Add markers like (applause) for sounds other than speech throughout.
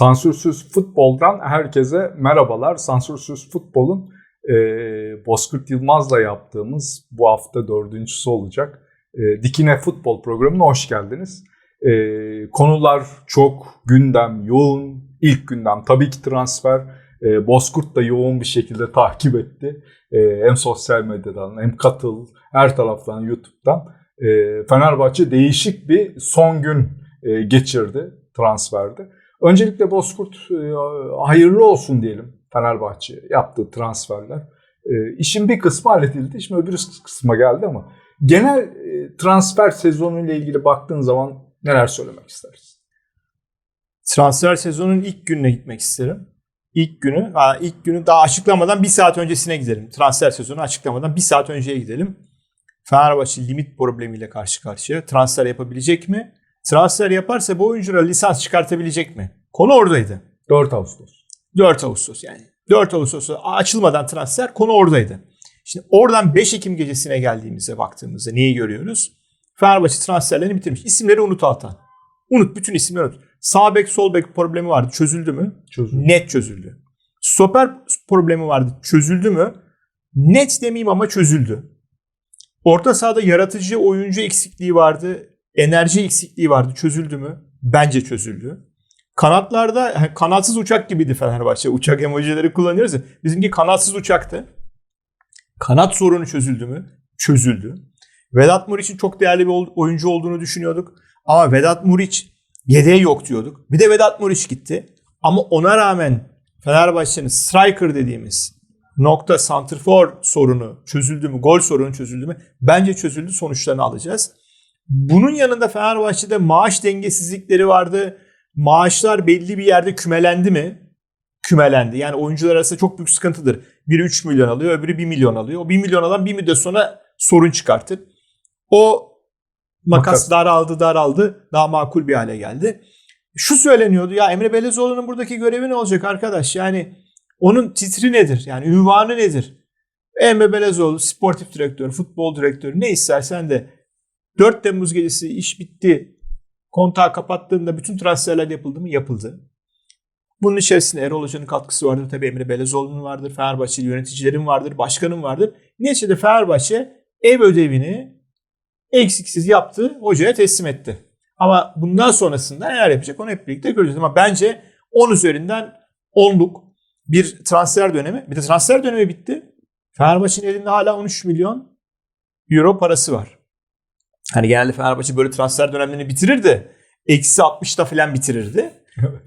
Sansürsüz Futbol'dan herkese merhabalar. Sansürsüz Futbol'un e, Bozkurt Yılmaz'la yaptığımız bu hafta dördüncüsü olacak e, Dikine Futbol programına hoş geldiniz. E, konular çok, gündem yoğun. İlk gündem tabii ki transfer. E, Bozkurt da yoğun bir şekilde (laughs) takip etti. E, hem sosyal medyadan hem katıl, her taraftan YouTube'dan. E, Fenerbahçe değişik bir son gün e, geçirdi transferde. Öncelikle Bozkurt e, hayırlı olsun diyelim Fenerbahçe yaptığı transferler. E, işin bir kısmı halledildi. Şimdi öbür kısma geldi ama genel e, transfer sezonuyla ilgili baktığın zaman neler söylemek istersin? Transfer sezonun ilk gününe gitmek isterim. İlk günü, ilk günü daha açıklamadan bir saat öncesine gidelim. Transfer sezonu açıklamadan bir saat önceye gidelim. Fenerbahçe limit problemiyle karşı karşıya. Transfer yapabilecek mi? Transfer yaparsa bu oyunculara lisans çıkartabilecek mi? Konu oradaydı. 4 Ağustos. 4 Ağustos yani. 4 Ağustos'ta açılmadan transfer konu oradaydı. Şimdi oradan 5 Ekim gecesine geldiğimizde baktığımızda neyi görüyoruz? Fenerbahçe transferlerini bitirmiş. İsimleri unut Altan. Unut bütün isimleri unut. Sağ bek sol bek problemi vardı. Çözüldü mü? Çözüldü. Net çözüldü. Stoper problemi vardı. Çözüldü mü? Net demeyeyim ama çözüldü. Orta sahada yaratıcı oyuncu eksikliği vardı. Enerji eksikliği vardı. Çözüldü mü? Bence çözüldü. Kanatlarda kanatsız uçak gibiydi Fenerbahçe. Uçak emojileri kullanıyoruz ya. Bizimki kanatsız uçaktı. Kanat sorunu çözüldü mü? Çözüldü. Vedat Muriç'in çok değerli bir oyuncu olduğunu düşünüyorduk. Ama Vedat Muriç yedeği yok diyorduk. Bir de Vedat Muriç gitti. Ama ona rağmen Fenerbahçe'nin striker dediğimiz nokta santrfor sorunu çözüldü mü? Gol sorunu çözüldü mü? Bence çözüldü. Sonuçlarını alacağız. Bunun yanında Fenerbahçe'de maaş dengesizlikleri vardı. Maaşlar belli bir yerde kümelendi mi? Kümelendi. Yani oyuncular arasında çok büyük sıkıntıdır. Biri 3 milyon alıyor, öbürü 1 milyon alıyor. O 1 milyon alan bir müddet sonra sorun çıkartır. O makas, Makas. daraldı daraldı daha makul bir hale geldi. Şu söyleniyordu ya Emre Belezoğlu'nun buradaki görevi ne olacak arkadaş? Yani onun titri nedir? Yani ünvanı nedir? Emre Belezoğlu sportif direktör, futbol direktörü ne istersen de 4 Temmuz gecesi iş bitti. Kontağı kapattığında bütün transferler yapıldı mı? Yapıldı. Bunun içerisinde Erol Hoca'nın katkısı vardır. Tabii Emre Belezoğlu'nun vardır. Fenerbahçeli yöneticilerin vardır. Başkanın vardır. Neticede Fenerbahçe ev ödevini eksiksiz yaptı. Hocaya teslim etti. Ama bundan sonrasında neler yapacak onu hep birlikte göreceğiz. Ama bence 10 üzerinden 10'luk bir transfer dönemi. Bir de transfer dönemi bitti. Fenerbahçe'nin elinde hala 13 milyon euro parası var. Hani genelde Fenerbahçe böyle transfer dönemlerini bitirir de eksi 60'da falan bitirirdi.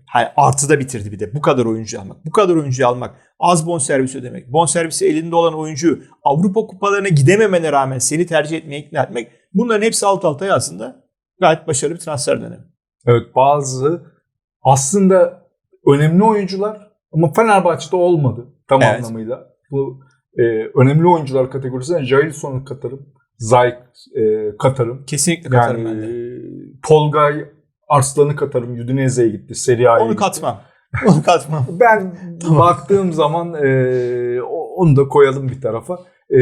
Hani artıda bitirdi bir de. Bu kadar oyuncu almak. Bu kadar oyuncu almak. Az bonservis ödemek. Bonservisi elinde olan oyuncu Avrupa kupalarına gidememene rağmen seni tercih etmeye ikna etmek. Bunların hepsi alt alta aslında gayet başarılı bir transfer dönemi. Evet bazı aslında önemli oyuncular ama Fenerbahçe'de olmadı tam Evet. anlamıyla. Bu e, önemli oyuncular kategorisine Jailson'u katarım. Zayk e, katarım. Kesinlikle katarım Yani ben de. e, Tolgay Arslan'ı katarım. Udinese'ye gitti. Serie A'ya Onu gitti. katmam. (laughs) Onu katmam. Ben (laughs) Tamam. baktığım zaman e, onu da koyalım bir tarafa. E,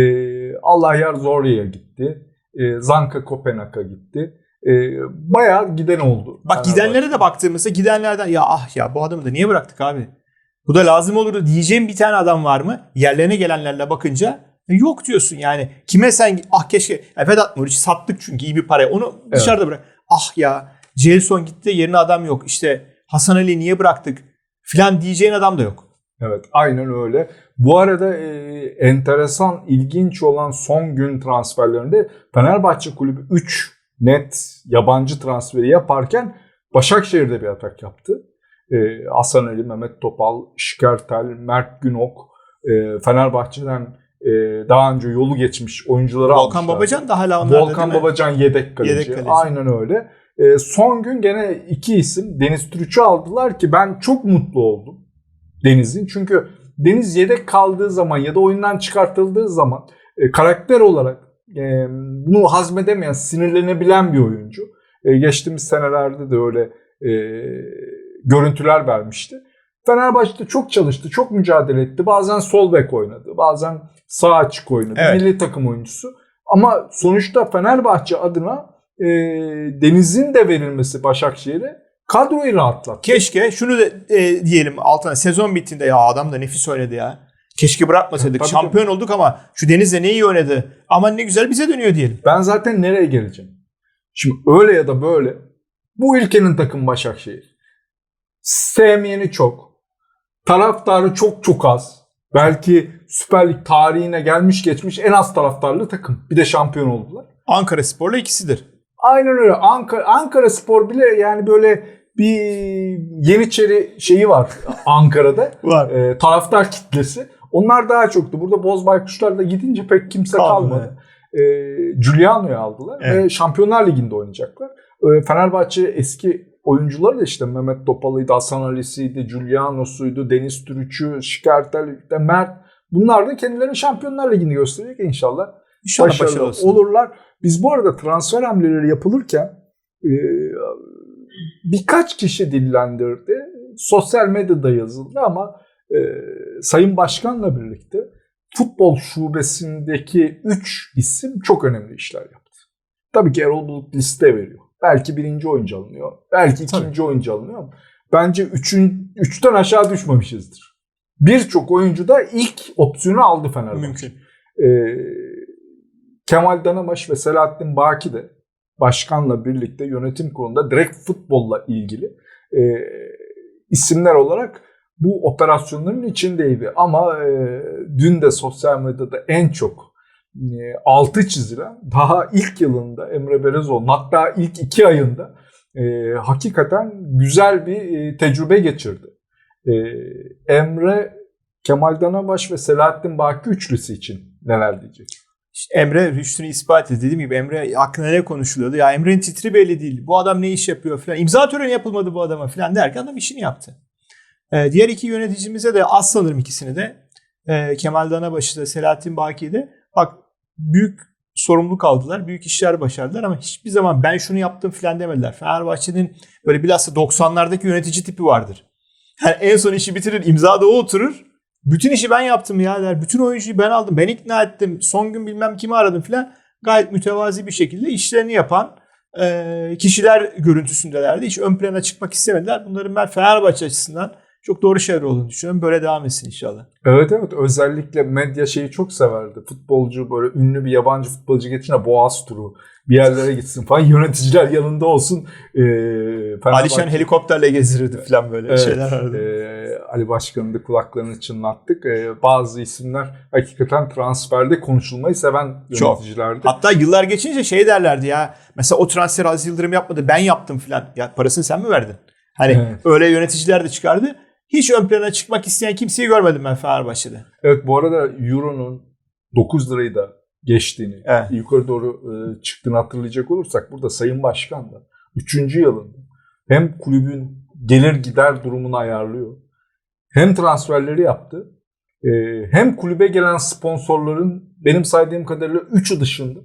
Allah yar Zoria'ya gitti. E, Zanka Kopenhag'a gitti. E, bayağı giden oldu. Bak gidenlere de baktığımızda gidenlerden ya ah ya bu adamı da niye bıraktık abi? Bu da lazım olurdu diyeceğim bir tane adam var mı? Yerlerine gelenlerle bakınca e, yok diyorsun yani. Kime sen ah keşke ya Vedat Muriç sattık çünkü iyi bir paraya onu dışarıda bırak. Ah ya Gelson gitti yerine adam yok işte Hasan Ali niye bıraktık filan diyeceğin adam da yok. Evet aynen öyle. Bu arada e, enteresan, ilginç olan son gün transferlerinde Fenerbahçe Kulübü 3 net yabancı transferi yaparken Başakşehir'de bir atak yaptı. E, Hasan Ali, Mehmet Topal, Şikertel, Mert Günok, e, Fenerbahçe'den e, daha önce yolu geçmiş oyuncuları Volkan almışlardı. Babacan da hala onlarda Volkan? Babacan yedek kaleci. Yedek kaleci. Aynen öyle. E, son gün gene iki isim Deniz Türüç'ü aldılar ki ben çok mutlu oldum Deniz'in. Çünkü Deniz yedek kaldığı zaman ya da oyundan çıkartıldığı zaman e, karakter olarak e, bunu hazmedemeyen, sinirlenebilen bir oyuncu. E, geçtiğimiz senelerde de öyle e, görüntüler vermişti. Fenerbahçe'de çok çalıştı, çok mücadele etti. Bazen sol bek oynadı, bazen sağ açık oynadı. Evet. Milli takım oyuncusu. Ama sonuçta Fenerbahçe adına e, Deniz'in de verilmesi Başakşehir'e Kadroyu rahatlat. Keşke şunu da e, diyelim altına sezon bittiğinde ya adam da nefis oynadı ya. Keşke bırakmasaydık. Tabii, Şampiyon olduk ama şu Deniz de ne iyi oynadı. Aman ne güzel bize dönüyor diyelim. Ben zaten nereye geleceğim? Şimdi öyle ya da böyle bu ülkenin takım Başakşehir. Sevmeyeni çok. Taraftarı çok çok az. Belki Süper Lig tarihine gelmiş geçmiş en az taraftarlı takım. Bir de şampiyon oldular. Ankara Spor'la ikisidir. Aynen öyle. Ankara, Ankara Spor bile yani böyle bir Yeniçeri şeyi var (laughs) Ankara'da. Var. Ee, taraftar kitlesi. Onlar daha çoktu. Burada Boz Baykuşlar da gidince pek kimse Kalmadı. kalmadı. Ee, Giuliano'yu aldılar Evet. ve Şampiyonlar Ligi'nde oynayacaklar. Ee, Fenerbahçe eski oyuncuları da işte Mehmet Topalı'ydı, Hasan Ali'siydi, Giuliano'suydu, Deniz Türüç'ü, Şikertel'de Mert. Bunlar da kendilerini Şampiyonlar Ligi'ni gösterecek inşallah. İnşallah Başarılı başarılı olurlar. Biz bu arada transfer hamleleri yapılırken e, birkaç kişi dillendirdi. Sosyal medyada yazıldı ama e, Sayın Başkan'la birlikte futbol şubesindeki 3 isim çok önemli işler yaptı. Tabii ki Erol Bulut liste veriyor. Belki birinci oyuncu alınıyor. Belki Tabii. ikinci oyuncu alınıyor bence üçün, üçten aşağı düşmemişizdir. Birçok oyuncu da ilk opsiyonu aldı Fenerbahçe. Mümkün. Ee, Kemal Danamaş ve Selahattin Baki de başkanla birlikte yönetim kurulunda direkt futbolla ilgili e, isimler olarak bu operasyonların içindeydi. Ama e, dün de sosyal medyada en çok altı çizilen daha ilk yılında Emre Belezoğlu hatta ilk iki ayında e, hakikaten güzel bir e, tecrübe geçirdi. E, Emre, Kemal Danabaş ve Selahattin Baki üçlüsü için neler diyecek? Emre rüştünü ispat etti. Dediğim gibi Emre hakkında ne konuşuluyordu? Ya Emre'nin titri belli değil. Bu adam ne iş yapıyor falan. İmza töreni yapılmadı bu adama falan derken adam işini yaptı. Ee, diğer iki yöneticimize de az sanırım ikisini de. Ee, Kemal Danabaşı da Selahattin Baki'yi de. Bak büyük sorumluluk aldılar. Büyük işler başardılar ama hiçbir zaman ben şunu yaptım falan demediler. Fenerbahçe'nin böyle bilhassa 90'lardaki yönetici tipi vardır. Yani en son işi bitirir imza da o oturur. Bütün işi ben yaptım ya der. Bütün oyuncuyu ben aldım. Ben ikna ettim. Son gün bilmem kimi aradım filan. Gayet mütevazi bir şekilde işlerini yapan e, kişiler görüntüsündelerdi. Hiç ön plana çıkmak istemediler. Bunların ben Fenerbahçe açısından çok doğru şeyler olduğunu düşünüyorum. Böyle devam etsin inşallah. Evet evet özellikle medya şeyi çok severdi. Futbolcu böyle ünlü bir yabancı futbolcu getirince boğaz turu bir yerlere gitsin falan (laughs) yöneticiler yanında olsun. Ee, Alişan helikopterle gezdirirdi falan böyle Evet, şeyler vardı. e, Ali Başkan'ın da kulaklarını çınlattık. E, bazı isimler hakikaten transferde konuşulmayı seven Çok. yöneticilerdi. Hatta yıllar geçince şey derlerdi ya. Mesela o transferi Aziz Yıldırım yapmadı ben yaptım filan. Ya parasını sen mi verdin? Hani Evet. öyle yöneticiler de çıkardı. Hiç ön plana çıkmak isteyen kimseyi görmedim ben Fenerbahçe'de. Evet bu arada Euro'nun 9 lirayı da geçtiğini, Evet. yukarı doğru e, çıktığını hatırlayacak olursak burada Sayın Başkan da 3. yılında hem kulübün gelir gider durumunu ayarlıyor hem transferleri yaptı e, hem kulübe gelen sponsorların benim saydığım kadarıyla 3'ü dışında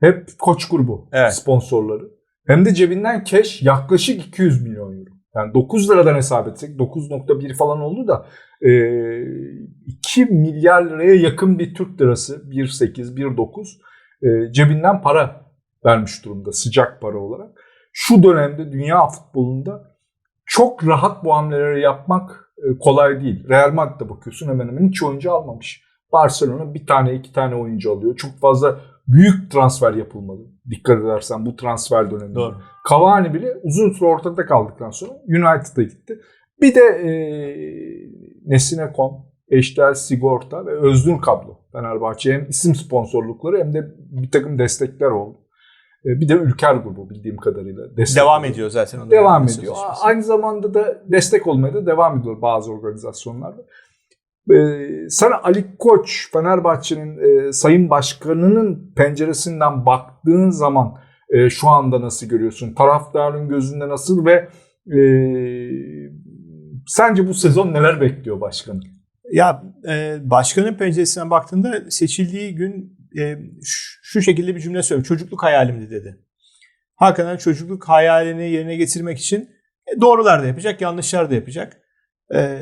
hep koç grubu Evet. sponsorları hem de cebinden cash yaklaşık 200 milyon. Yani 9 liradan hesap etsek 9.1 falan oldu da e, 2 milyar liraya yakın bir Türk lirası 1.8 1.9 e, cebinden para vermiş durumda sıcak para olarak. Şu dönemde dünya futbolunda çok rahat bu hamleleri yapmak e, kolay değil. Real Madrid'de bakıyorsun hemen hemen hiç oyuncu almamış. Barcelona bir tane iki tane oyuncu alıyor. Çok fazla büyük transfer yapılmadı. Dikkat edersen bu transfer döneminde. Cavani bile uzun süre ortada kaldıktan sonra United'a gitti. Bir de e, Nesine Kon, Eştel Sigorta ve Öznur Kablo. Fenerbahçe hem isim sponsorlukları hem de bir takım destekler oldu. E, bir de Ülker grubu bildiğim kadarıyla. Destek Devam oluyor. ediyor zaten. Devam yani ediyor. Aynı zamanda da destek olmaya da devam ediyor bazı organizasyonlarda. Ee, sen Ali Koç, Fenerbahçe'nin e, Sayın Başkanı'nın penceresinden baktığın zaman e, şu anda nasıl görüyorsun? Taraftarın gözünde nasıl ve e, sence bu sezon neler bekliyor başkanı? Ya e, başkanın penceresinden baktığında seçildiği gün e, şu şekilde bir cümle söylüyor. Çocukluk hayalimdi dedi. Hakikaten çocukluk hayalini yerine getirmek için e, doğrular da yapacak, yanlışlar da yapacak. E,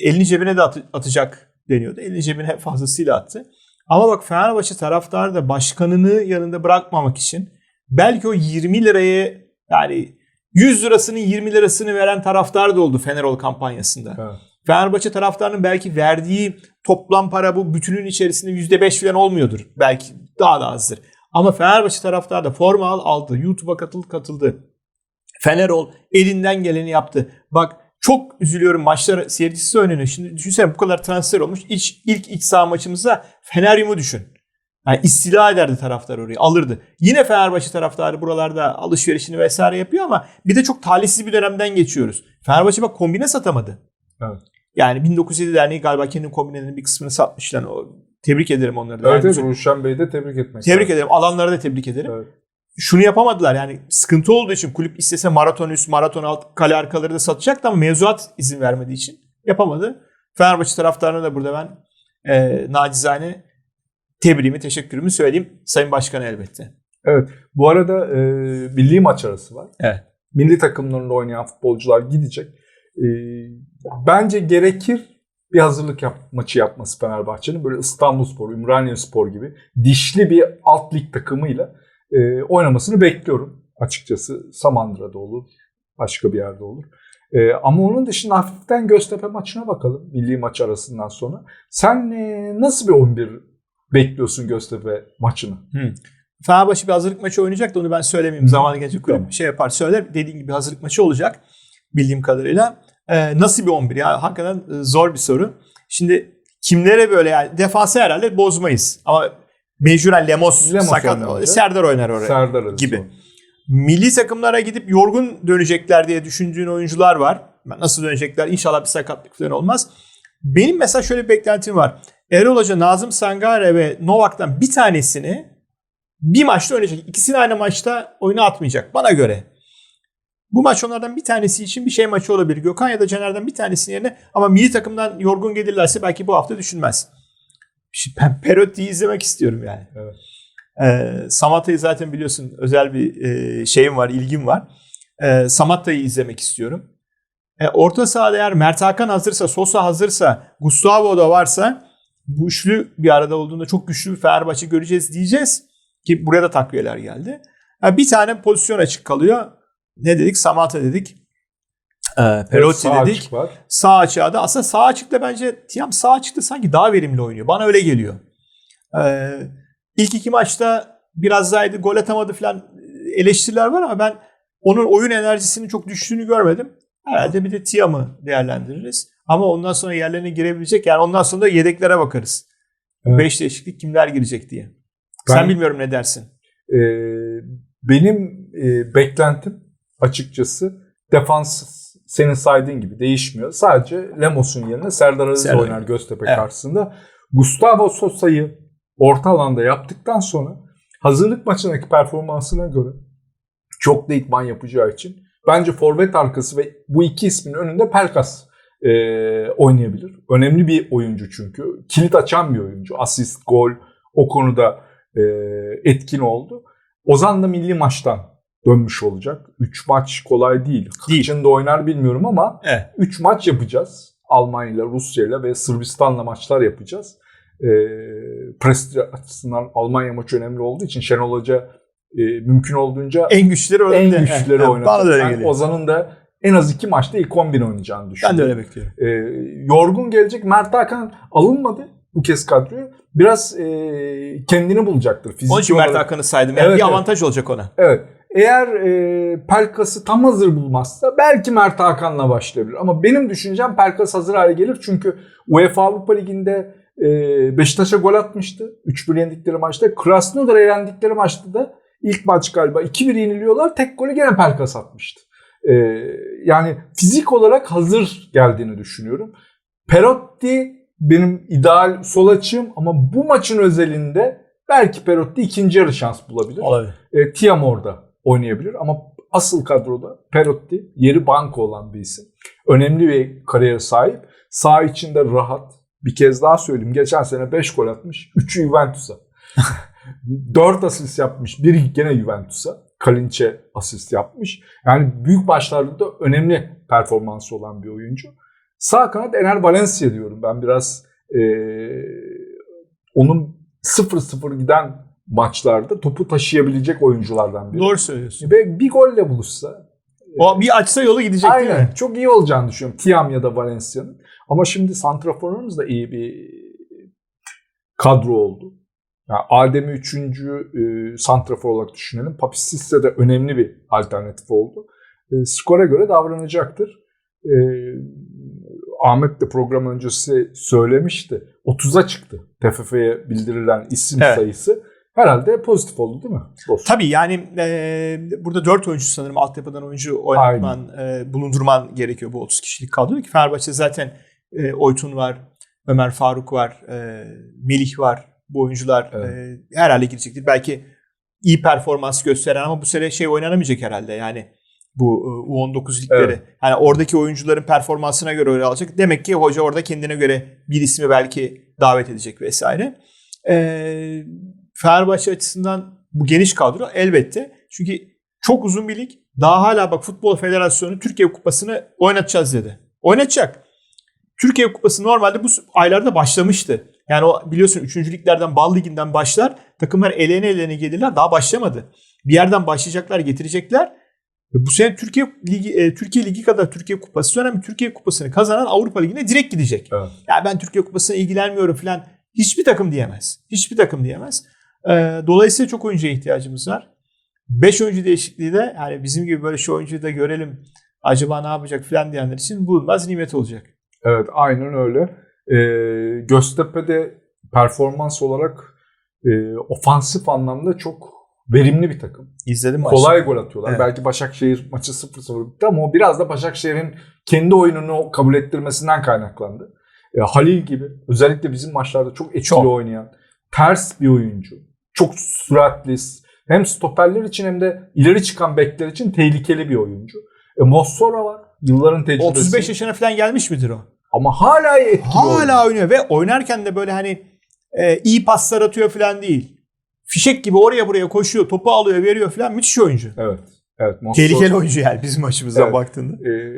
elini cebine de atı- atacak deniyordu. Elini cebine fazlasıyla attı. Ama bak Fenerbahçe taraftarı da başkanını yanında bırakmamak için belki o 20 lirayı yani 100 lirasını 20 lirasını veren taraftar da oldu Fenerol kampanyasında. Evet. Fenerbahçe taraftarının belki verdiği toplam para bu bütünün içerisinde %5 falan olmuyordur. Belki daha da azdır. Ama Fenerbahçe taraftarı da forma al aldı. YouTube'a katıldı katıldı. Fenerol elinden geleni yaptı. Bak çok üzülüyorum maçlar seyircisi oynanıyor. Şimdi düşünsene bu kadar transfer olmuş. İlk, ilk iç saha maçımızda Feneryum'u düşün. Yani istila ederdi taraftar orayı alırdı. Yine Fenerbahçe taraftarı buralarda alışverişini vesaire yapıyor ama bir de çok talihsiz bir dönemden geçiyoruz. Fenerbahçe bak kombine satamadı. Evet. Yani 1907 Derneği galiba kendi kombinelerinin bir kısmını satmış. Yani o, tebrik ederim onları da. Evet, Yani evet Ruşen Bey'i de tebrik etmek Tebrik lazım. ederim. Alanlara da tebrik ederim. Evet. Şunu yapamadılar yani sıkıntı olduğu için kulüp istese maraton üst, maraton alt, kale arkaları da satacaktı ama mevzuat izin vermediği için yapamadı. Fenerbahçe taraftarına da burada ben e, nacizane tebriğimi, teşekkürümü söyleyeyim. Sayın Başkan'a elbette. Bu arada e, milli maç arası var. Evet. Milli takımlarında oynayan futbolcular gidecek. E, bence gerekir bir hazırlık yap, maçı yapması Fenerbahçe'nin. Böyle İstanbulspor, Ümraniyespor gibi dişli bir alt lig takımıyla e, oynamasını bekliyorum. Açıkçası Samandıra'da olur, başka bir yerde olur. E, ama onun dışında hafiften Göztepe maçına bakalım milli maç arasından sonra. Sen e, nasıl bir 11 bekliyorsun Göztepe maçını? Fenerbahçe bir hazırlık maçı oynayacak da onu ben söylemeyeyim. Zamanı gelince kulüp Tamam. şey yapar söyler. Dediğim gibi hazırlık maçı olacak bildiğim kadarıyla. Ee, nasıl bir 11 ya? Hakikaten e, zor bir soru. Şimdi kimlere böyle yani defansı herhalde bozmayız. Ama mecburen Lemos, Lemos sakat. oynayacak. Serdar oynar oraya. Serdar Aziz gibi. Milli takımlara gidip yorgun dönecekler diye düşündüğün oyuncular var. Nasıl dönecekler? İnşallah bir sakatlık falan olmaz. Benim mesela şöyle bir beklentim var. Erol Hoca, Nazım Sangare ve Novak'tan bir tanesini bir maçta oynayacak. İkisini aynı maçta oyuna atmayacak bana göre. Bu maç onlardan bir tanesi için bir şey maçı olabilir. Gökhan ya da Caner'den bir tanesinin yerine ama milli takımdan yorgun gelirlerse belki bu hafta düşünmez. Şimdi ben Perotti'yi izlemek istiyorum yani. Evet. Ee, Samatta'yı zaten biliyorsun özel bir e, şeyim var, ilgim var. Ee, Samatta'yı izlemek istiyorum. E, orta sahada eğer Mert Hakan hazırsa, Sosa hazırsa, Gustavo da varsa bu üçlü bir arada olduğunda çok güçlü bir Fenerbahçe göreceğiz diyeceğiz. Ki buraya da takviyeler geldi. Bir tane pozisyon açık kalıyor. Ne dedik? Samatta dedik. Ee, Perotti Sağ dedik. açık var. Sağ açığa da aslında sağ açıkta bence Tiam sağ açıkta sanki daha verimli oynuyor. Bana öyle geliyor. Ee, ilk iki maçta biraz daha gol atamadı falan eleştiriler var ama ben onun oyun enerjisinin çok düştüğünü görmedim. Herhalde bir de Tiam'ı değerlendiririz. Ama ondan sonra yerlerine girebilecek. Yani ondan sonra da yedeklere bakarız. Evet. 5 değişiklik kimler girecek diye. Ben- Sen bilmiyorum ne dersin. Ee, benim e, beklentim açıkçası defans senin saydığın gibi değişmiyor. Sadece Lemos'un yerine Serdar Aziz Serdar. oynar Göztepe Evet. karşısında. Gustavo Sosa'yı orta alanda yaptıktan sonra hazırlık maçındaki performansına göre çok da idman yapacağı için bence forvet arkası ve bu iki ismin önünde Pelkas e, oynayabilir. Önemli bir oyuncu çünkü. Kilit açan bir oyuncu. Asist, gol o konuda e, etkin oldu. Ozan da milli maçtan dönmüş olacak. 3 maç kolay değil. Kaçında oynar bilmiyorum ama Evet. 3 maç yapacağız. Almanya ile Rusya ile ve Sırbistan'la maçlar yapacağız. E, prestij açısından Almanya maçı önemli olduğu için Şenol Hoca e, mümkün olduğunca En güçleri en güçleri Evet, oynatır. Bana da öyle Ben geliyor. Ozan'ın da en az iki maçta ilk 11 oynayacağını düşünüyorum. Ben de öyle bekliyorum. E, yorgun gelecek. Mert Hakan alınmadı bu kez kadroya. Biraz e, kendini bulacaktır. Fiziki Onun için Mert olarak. Hakan'ı saydım. Yani Evet, bir evet. avantaj olacak ona. Evet. Eğer e, Pelkas'ı tam hazır bulmazsa belki Mert Hakan'la başlayabilir. Ama benim düşüncem Pelkas hazır hale gelir. Çünkü UEFA Avrupa Ligi'nde e, Beşiktaş'a gol atmıştı. 3-1 yendikleri maçta. Krasnodar'a yendikleri maçta da ilk maç galiba 2-1 yeniliyorlar. Tek golü gene Pelkas atmıştı. E, yani fizik olarak hazır geldiğini düşünüyorum. Perotti benim ideal sol açığım ama bu maçın özelinde belki Perotti ikinci yarı şans bulabilir. Olabilir. E, Tiam orada oynayabilir ama asıl kadroda Perotti yeri banko olan bir isim. Önemli bir kariyer sahip. Sağ içinde rahat. Bir kez daha söyleyeyim. Geçen sene 5 gol atmış. 3'ü Juventus'a. (laughs) 4 asist yapmış. Biri gene Juventus'a. Kalinç'e asist yapmış. Yani büyük maçlarda da önemli performansı olan bir oyuncu. Sağ kanat Ener Valencia diyorum. Ben biraz e, onun 0-0 giden maçlarda topu taşıyabilecek oyunculardan biri. Doğru söylüyorsun. Ve bir golle buluşsa O bir açsa yolu gidecek değil Aynen. mi? Çok iyi olacağını düşünüyorum. Tiam ya da Valencia'nın. Ama şimdi santraforumuz da iyi bir kadro oldu. Yani Adem'i üçüncü e, santrafor olarak düşünelim. Papis Cisse de önemli bir alternatif oldu. E, skora göre davranacaktır. E, Ahmet de program öncesi söylemişti. 30'a çıktı TFF'ye bildirilen isim Evet. sayısı. Herhalde pozitif oldu değil mi? Dostum? Tabii yani e, burada 4 oyuncu sanırım altyapıdan oyuncu oynatman, e, bulundurman gerekiyor bu 30 kişilik kadroda ki Fenerbahçe zaten e, Oytun var, Ömer Faruk var, e, Melih var. Bu oyuncular Evet. e, herhalde girecektir. Belki iyi performans gösteren ama bu sene şey oynanamayacak herhalde yani bu e, U19 ligleri. Evet. Yani oradaki oyuncuların performansına göre öyle alacak. Demek ki hoca orada kendine göre bir ismi belki davet edecek vesaire. Ee, Fenerbahçe açısından bu geniş kadro elbette. Çünkü çok uzun bir lig. Daha hala bak Futbol Federasyonu Türkiye Kupası'nı oynatacağız dedi. Oynatacak. Türkiye Kupası normalde bu aylarda başlamıştı. Yani o biliyorsun 3. liglerden Bal Ligi'nden başlar. Takımlar elene elene gelirler. Daha başlamadı. Bir yerden başlayacaklar, getirecekler. Bu sene Türkiye Ligi e, Türkiye Ligi kadar Türkiye Kupası önemli. Türkiye Kupası'nı kazanan Avrupa Ligi'ne direkt gidecek. Evet. Ya ben Türkiye Kupası'na ilgilenmiyorum falan. Hiçbir takım diyemez. Hiçbir takım diyemez. Ee, dolayısıyla çok oyuncuya ihtiyacımız var. 5 oyuncu değişikliği de yani bizim gibi böyle şu oyuncuyu da görelim. Acaba ne yapacak falan diyenler için bulunmaz nimet olacak. Evet aynen öyle. Ee, Göztepe'de performans olarak e, ofansif anlamda çok verimli bir takım. İzledim maçı. Kolay gol atıyorlar. Evet. Belki Başakşehir maçı 0-0 bitti ama o biraz da Başakşehir'in kendi oyununu kabul ettirmesinden kaynaklandı. E, Halil gibi özellikle bizim maçlarda çok etkili Çok. oynayan ters bir oyuncu. Çok süratli. Hem stoperler için hem de ileri çıkan bekler için tehlikeli bir oyuncu. E, Mossora var. Yılların tecrübesi. 35 yaşına falan gelmiş midir o? Ama hala etkili oynuyor. Hala oynuyor ve oynarken de böyle hani e, iyi paslar atıyor falan değil. Fişek gibi oraya buraya koşuyor, topu alıyor, veriyor falan. Müthiş oyuncu. Evet. Evet. Mossora- Tehlikeli oyuncu yani bizim açımızdan Evet. baktığında. Ee,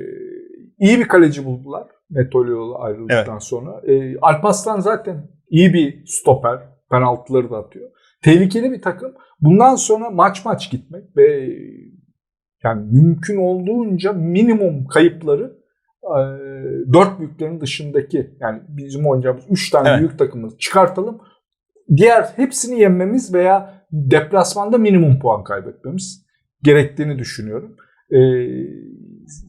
iyi bir kaleci buldular. Neto ile ayrıldıktan sonra. Ee, Alpaslan zaten iyi bir stoper. Penaltıları da atıyor. Tehlikeli bir takım. Bundan sonra maç maç gitmek ve yani mümkün olduğunca minimum kayıpları dört büyüklerin dışındaki yani bizim oynayacağımız üç tane Evet. büyük takımı çıkartalım. Diğer hepsini yenmemiz veya deplasmanda minimum puan kaybetmemiz gerektiğini düşünüyorum. Ee,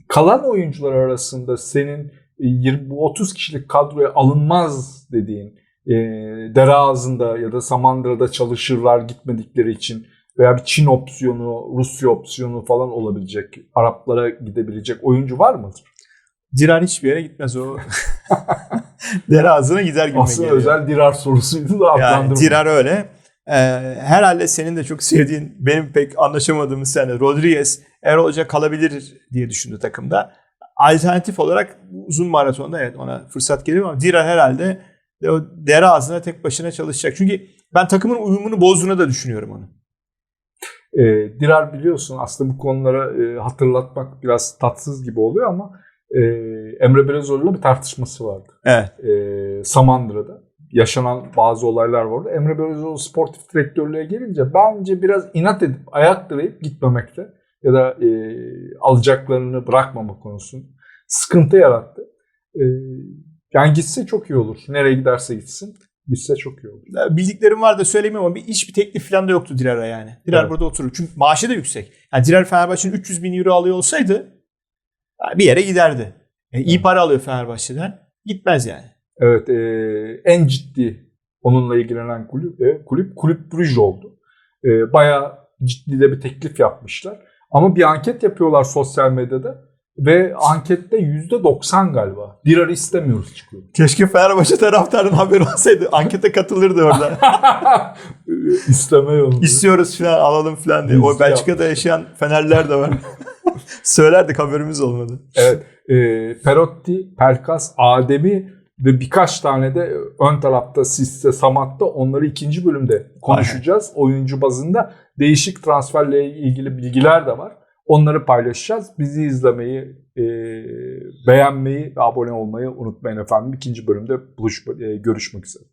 kalan oyuncular arasında senin e, 20 bu 30 kişilik kadroya alınmaz dediğin e, dere ağzında ya da Samandıra'da çalışırlar gitmedikleri için veya bir Çin opsiyonu, Rusya opsiyonu falan olabilecek, Araplara gidebilecek oyuncu var mıdır? Diran hiçbir yere gitmez o. (laughs) Dere ağzına gider gibi Aslında geliyor. özel Dirar sorusuydu da Yani. Dirar öyle. Ee, herhalde senin de çok sevdiğin, benim pek anlaşamadığımız sene Rodriguez Erol Hoca kalabilir diye düşündü takımda. Alternatif olarak uzun maratonda evet ona fırsat geliyor ama Dirar herhalde dere ağzına tek başına çalışacak. Çünkü ben takımın uyumunu bozduğunu da düşünüyorum onu. E, Dirar biliyorsun aslında bu konulara e, hatırlatmak biraz tatsız gibi oluyor ama e, Emre Belezoğlu'yla bir tartışması vardı. Evet. e, Samandıra'da yaşanan bazı olaylar vardı. Emre Belözoğlu sportif direktörlüğe gelince bence biraz inat edip ayak direyip gitmemekte ya da e, alacaklarını bırakmama konusunda sıkıntı yarattı. E, yani gitse çok iyi olur. Nereye giderse gitsin. Gitse çok iyi olur. Bildiklerim var da söylemiyorum ama bir hiçbir teklif falan da yoktu Dirar'a yani. Dirar Evet. burada oturur. Çünkü maaşı da yüksek. Yani Dirar Fenerbahçe'nin 300 bin euro alıyor olsaydı yani bir yere giderdi. E, iyi Evet. para alıyor Fenerbahçe'den. Gitmez yani. Evet, e, en ciddi onunla ilgilenen kulüp e, kulüp kulüp Brüj oldu. E, bayağı ciddi de bir teklif yapmışlar. Ama bir anket yapıyorlar sosyal medyada ve ankette %90 galiba. Dirar'ı istemiyoruz çıkıyor. Keşke Fenerbahçe taraftarının haberi olsaydı. Ankete katılırdı orada. (laughs) İsteme yolunda. İstiyoruz falan alalım falan diye. O Belçika'da yaşayan Fenerler de var. (laughs) Söylerdik haberimiz olmadı. Evet. E, Perotti, Pelkas, Ademi ve birkaç tane de ön tarafta Sisse, Samat'ta onları ikinci bölümde konuşacağız. Oyuncu bazında değişik transferle ilgili bilgiler de var. Onları paylaşacağız. Bizi izlemeyi, e, beğenmeyi ve abone olmayı unutmayın efendim. İkinci bölümde buluşma, e, görüşmek üzere.